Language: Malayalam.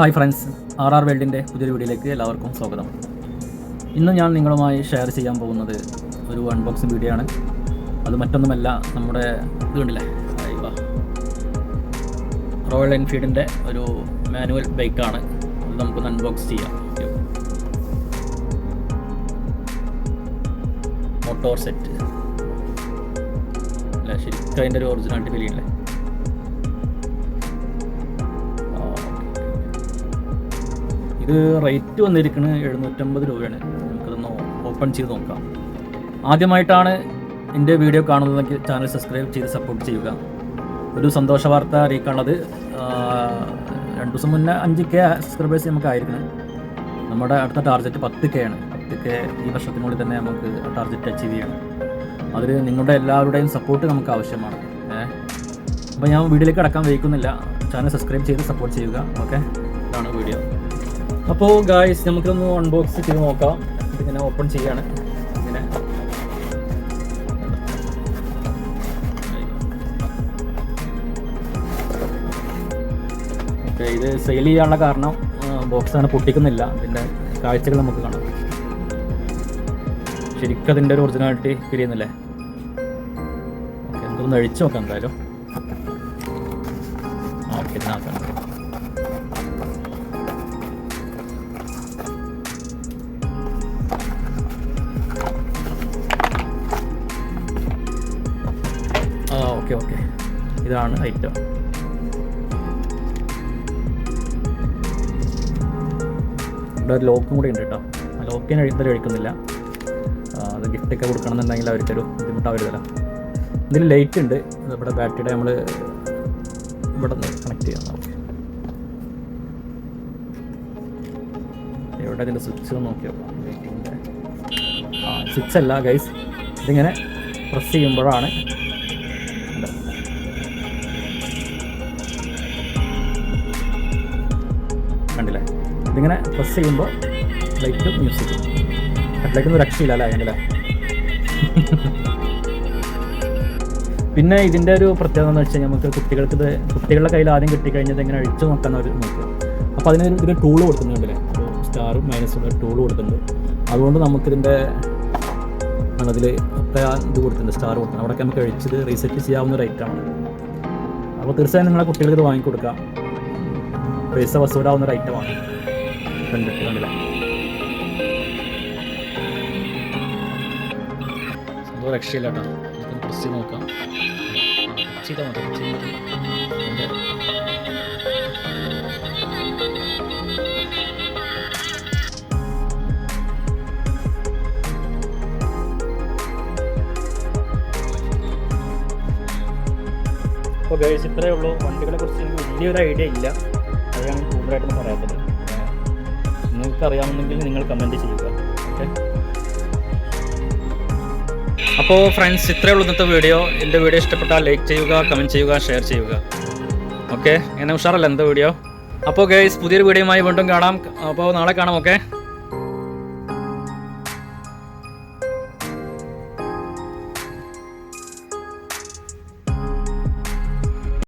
ഹായ് ഫ്രണ്ട്സ് ആർ ആർ വേൾഡിന്റെ പുതിയൊരു വീഡിയോയിലേക്ക് എല്ലാവർക്കും സ്വാഗതം. ഇന്ന് ഞാൻ നിങ്ങളുമായി ഷെയർ ചെയ്യാൻ പോകുന്നത് ഒരു അൺബോക്സിംഗ് വീഡിയോ ആണ്. അത് മറ്റൊന്നുമല്ല നമ്മുടെ ഇത് കണ്ടില്ലേ. റോയൽ എൻഫീൽഡിന്റെ ഒരു മാനുവൽ ബൈക്കാണ് അത് നമുക്കൊന്ന് അൺബോക്സ് ചെയ്യാം. മോട്ടോർ സെറ്റ് അല്ല ശരിക്കും അതിന്റെ ഒരു ഒറിജിനാലിറ്റി ഫീലിംഗ് ഇത് റേറ്റ് വന്നിരിക്കുന്നത് എഴുന്നൂറ്റമ്പത് രൂപയാണ്. നമുക്കതൊന്ന് ഓപ്പൺ ചെയ്ത് നോക്കാം. ആദ്യമായിട്ടാണ് എന്റെ വീഡിയോ കാണുന്നതെങ്കിൽ ചാനൽ സബ്സ്ക്രൈബ് ചെയ്ത് സപ്പോർട്ട് ചെയ്യുക. ഒരു സന്തോഷ വാർത്ത അറിയിക്കാനുള്ളത് രണ്ട് ദിവസം മുന്നേ അഞ്ച് കെ സബ്സ്ക്രൈബേഴ്സ് നമുക്ക് ആയിരിക്കണം നമ്മുടെ അടുത്ത ടാർഗറ്റ് പത്ത് കെ ആണ്. പത്ത് കെ ഈ വർഷത്തിനുള്ളിൽ തന്നെ നമുക്ക് ടാർഗറ്റ് അച്ചീവ് ചെയ്യണം. അതിൽ നിങ്ങളുടെ എല്ലാവരുടെയും സപ്പോർട്ട് നമുക്ക് ആവശ്യമാണ്. ഏഹ് അപ്പോൾ ഞാൻ വീഡിയോയിലേക്ക് അടക്കാൻ വയ്ക്കുന്നില്ല ചാനൽ സബ്സ്ക്രൈബ് ചെയ്ത് സപ്പോർട്ട് ചെയ്യുക. ഓക്കെ? ഇതാണ് വീഡിയോ. അപ്പോൾ ഗായ്സ് നമുക്കൊന്ന് അൺബോക്സ് ചെയ്ത് നോക്കാം. ഇതിങ്ങനെ ഓപ്പൺ ചെയ്യാണ്. ഇങ്ങനെ. ഓക്കെ ഇത് സെയിൽ ചെയ്യാനുള്ള കാരണം ബോക്സ് അങ്ങനെ പൊട്ടിക്കുന്നില്ല. ഇതിന്റെ കാഴ്ചകൾ നമുക്ക് കാണാം. ശരിക്കും അതിന്റെ ഒരു ഒറിജിനാലിറ്റി ഫീൽ ചെയ്യുന്നില്ലേ? ഓക്കെ നമുക്കൊന്ന് അഴിച്ചു നോക്കാം എന്തായാലും. ഓക്കെ ആ ഓക്കെ ഓക്കെ. ഇതാണ് ഐറ്റം ഇവിടെ ഒരു ലോക്കും കൂടി ഉണ്ട് കേട്ടോ. ആ ലോക്കിന് എഴുതി കഴിക്കുന്നില്ല അത് ഗിഫ്റ്റൊക്കെ കൊടുക്കണമെന്നുണ്ടെങ്കിൽ അവർക്കൊരു ബുദ്ധിമുട്ടാവരുതല്ലോ ഇതിൽ ലൈറ്റ് ഉണ്ട്. ഇവിടെ ബാറ്ററിയുടെ നമ്മൾ ഇവിടെ നിന്ന് കണക്ട് ചെയ്യാം ഓക്കെ എവിടെ അതിന്റെ സ്വിച്ച് നോക്കിയോ ആ സ്വിച്ച് അല്ല ഗൈസ് ഇതിങ്ങനെ പ്രസ് ചെയ്യുമ്പോഴാണ്. കണ്ടില്ലേ? ഇതിങ്ങനെ പ്രസ് ചെയ്യുമ്പോൾ ലൈറ്റ് മ്യൂസിക്കും ഹെഡ്ലൈറ്റൊന്നും രക്ഷയില്ല അല്ലേ അതിന്റെ പിന്നെ ഇതിന്റെ ഒരു പ്രത്യേകത എന്ന് വെച്ചാൽ നമുക്ക് കുട്ടികൾക്ക് ഇത് കുട്ടികളുടെ കയ്യിൽ ആദ്യം കിട്ടിക്കഴിഞ്ഞത് എങ്ങനെ അഴിച്ചു നോക്കാൻ അവർ നോക്കുക. അപ്പോൾ അതിന് ഇതിന് ടൂൾ കൊടുക്കുന്നുണ്ടല്ലേ സ്റ്റാറും മൈനസും ടൂൾ കൊടുക്കുന്നുണ്ട് അതുകൊണ്ട് നമുക്കിതിന്റെ അതിൽ അത്ര ഇത് കൊടുത്തിട്ടുണ്ട് സ്റ്റാർ കൊടുത്തിട്ടുണ്ട്. അവിടെയൊക്കെ നമുക്ക് കഴിച്ചത് റീസെറ്റ് ചെയ്യാവുന്ന ഒരു ഐറ്റമാണ് അപ്പോൾ തീർച്ചയായും നിങ്ങളെ കുട്ടികൾക്ക് ഇത് വാങ്ങിക്കൊടുക്കാം പൈസ വസൂലാവുന്ന ഒരു ഐറ്റമാണ് കണ്ടിട്ട് കണ്ടില്ല. രക്ഷയില്ല കേട്ടോ. നോക്കാം. ചെയ്താൽ മതി. അപ്പോൾ ഗൈസ് ഇത്രയേ ഉള്ളൂ വണ്ടികളെ കുറിച്ച് എനിക്ക് വലിയൊരു ഐഡിയ ഇല്ല. അതാണ് കൂടുതലായിട്ടൊന്നും പറയാത്തത്. നിങ്ങൾക്ക് അറിയാമെന്നുണ്ടെങ്കിൽ നിങ്ങൾ കമന്റ് ചെയ്യുക. ഓക്കെ അപ്പോൾ ഫ്രണ്ട്സ് ഇത്രയേ ഉള്ളൂ ഇന്നത്തെ വീഡിയോ എന്റെ വീഡിയോ ഇഷ്ടപ്പെട്ടാൽ ലൈക്ക് ചെയ്യുക കമന്റ് ചെയ്യുക ഷെയർ ചെയ്യുക. ഓക്കെ എന്നെ ഉഷാറല്ല എന്താ വീഡിയോ അപ്പോൾ ഗൈസ് പുതിയൊരു വീഡിയോയുമായി വീണ്ടും കാണാം. അപ്പോൾ നാളെ കാണാം ഓക്കെ